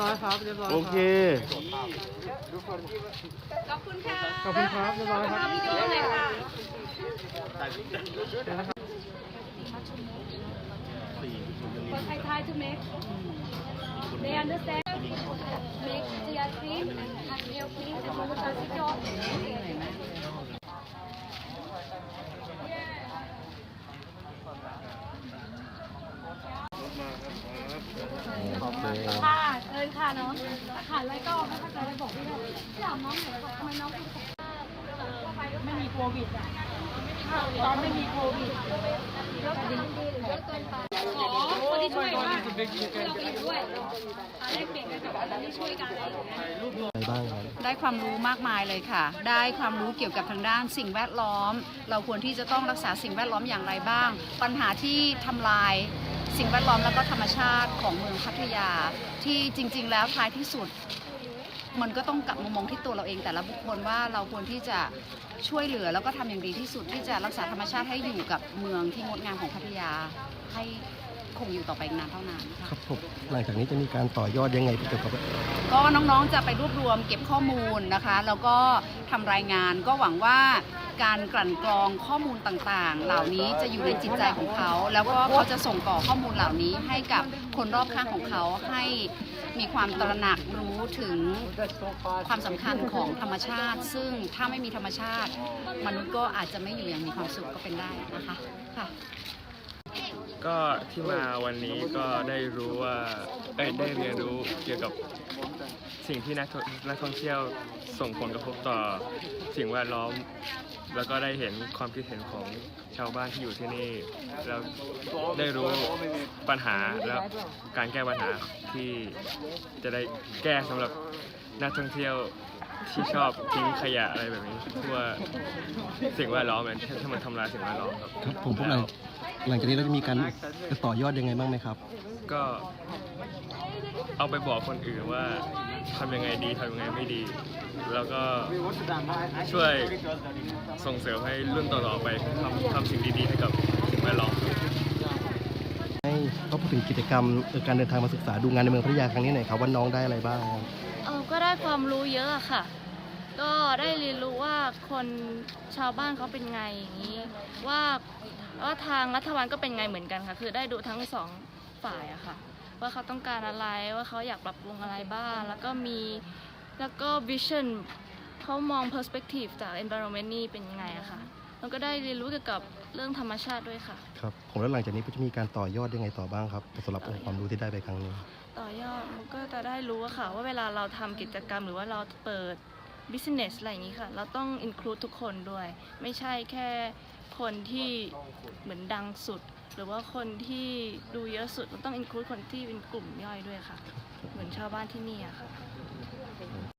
ร้อยครับเรียบร้อยโอเค ขอบคุณค่ะขอบคุณครับเรียบร้อยครับ วิดีโอเลยค่ะ For Thai Thai to make they understand make their cream and cut nail cream and put on the job ค่ ค่ะเชิญค่ะน้องขาดอะไรก็ไม่เข้าใจอะไรบอกพี่เลยถามน้องหน่อยว่าทำไมน้องถึงไม่มีโควิดอะตอนไม่มีโควิดขอคนที่ช่วยว่าเราอีด้วยแลกเปลี่ยนกันกับคนที่ช่วยกันอะไรอย่างเงี้ยไรบ้าได้ความรู้มากมายเลยค่ะ ได้ความรู้เกี่ยวกับทางด้านสิ่งแวดล้อม เราควรที่จะต้องรักษาสิ่งแวดล้อมอย่างไรบ้าง ปัญหาที่ทำลาย สิ่งแวดล้อมแล้วก็ธรรมชาติของเมืองพัทยา ที่จริง ๆ แล้วท้ายที่สุด มันก็ต้องกลับมามองที่ตัวเราเองแต่ละบุคคลว่าเราควรที่จะช่วยเหลือแล้วก็ทำอย่างดีที่สุดที่จะรักษาธรรมชาติให้อยู่กับเมืองที่งดงามของพัทยาให้คงอยู่ต่อไปอีกนานเท่านานค่ะครับผมหลังจากนี้จะมีการต่อยอดยังไงเกี่ยวกับก็น้องๆจะไปรวบรวมเก็บข้อมูลนะคะ แล้วก็ทำรายงานก็หวังว่า การกลั่นกรองข้อมูลต่างๆ เหล่านี้จะอยู่ในจิตใจของเขา แล้วก็เขาจะส่งต่อข้อมูลเหล่านี้ให้กับคนรอบข้างของเขาให้มีความตระหนักรู้ถึงความสำคัญของธรรมชาติ ซึ่งถ้าไม่มีธรรมชาติ มนุษย์ก็อาจจะไม่อยู่อย่างมีความสุขก็เป็นได้นะคะค่ะก็ที่มาวันนี้ก็ได้รู้ว่าเอ้ได้เรียนรู้เกี่ยวกับสิ่งที่นักนักท่องเที่ยวส่งผลกระทบต่อสิ่งแวดล้อม แล้วก็ได้เห็นความคิดเห็นของชาวบ้านที่อยู่ที่นี่แล้วได้รู้ปัญหาแล้วการแก้ปัญหาที่จะได้แก้สำหรับนักท่องเที่ยว ที่ชอบทิ้งขยะอะไรแบบนี้ทั่วสิ่งแวดล้อมมันถ้ามันทำลายสิ่งแวดล้อมครับครับผมพวกเราหลังจากนี้เราจะมีการจะต่อยอดยังไงบ้างไหมครับ ก็เอาไปบอกคนอื่นว่าทำยังไงดีทำยังไงไม่ดี แล้วก็ช่วยส่งเสริมให้รุ่นต่อๆไปทำทำสิ่งดีๆให้กับสิ่งแวดล้อมให้ก็พูดถึงกิจกรรมเอ่อการเดินทางมาศึกษาดูงานในเมืองพัทยาครั้งนี้หน่อยครับว่าน้องได้อะไรบ้างครับเออ ก็ได้ความรู้เยอะอะค่ะ ก็ได้เรียนรู้ว่าคนชาวบ้านเขาเป็นไงอย่างนี้ ว่าว่าทางรัฐบาลก็เป็นไงเหมือนกันค่ะ คือได้ดูทั้งสองฝ่ายอะค่ะ ว่าเขาต้องการอะไรว่าเขาอยากปรับปรุงอะไรบ้าง แล้วก็มีแล้วก็ vision เขามอง perspective จาก environment นี่เป็นยังไงอะค่ะแล้วก็ได้เรียนรู้เกี่ยวกับเรื่องธรรมชาติด้วยค่ะ ครับ ผมแล้วหลังจากนี้จะมีการต่อยอดยังไงต่อบ้างครับสำหรับองค์ความรู้ที่ได้ไปครั้งนี้ ต่อยอดมันก็ จะได้รู้ค่ะว่าเวลาเราทำกิจกรรมหรือว่าเราเปิด business อะไรอย่างนี้ค่ะ เราต้อง include ทุกคนด้วย ไม่ใช่แค่คนที่เหมือนดังสุด หรือว่าคนที่ดูเยอะสุดเราต้อง include คนที่เป็นกลุ่มย่อยด้วยค่ะ เหมือนชาวบ้านที่นี่อะค่ะ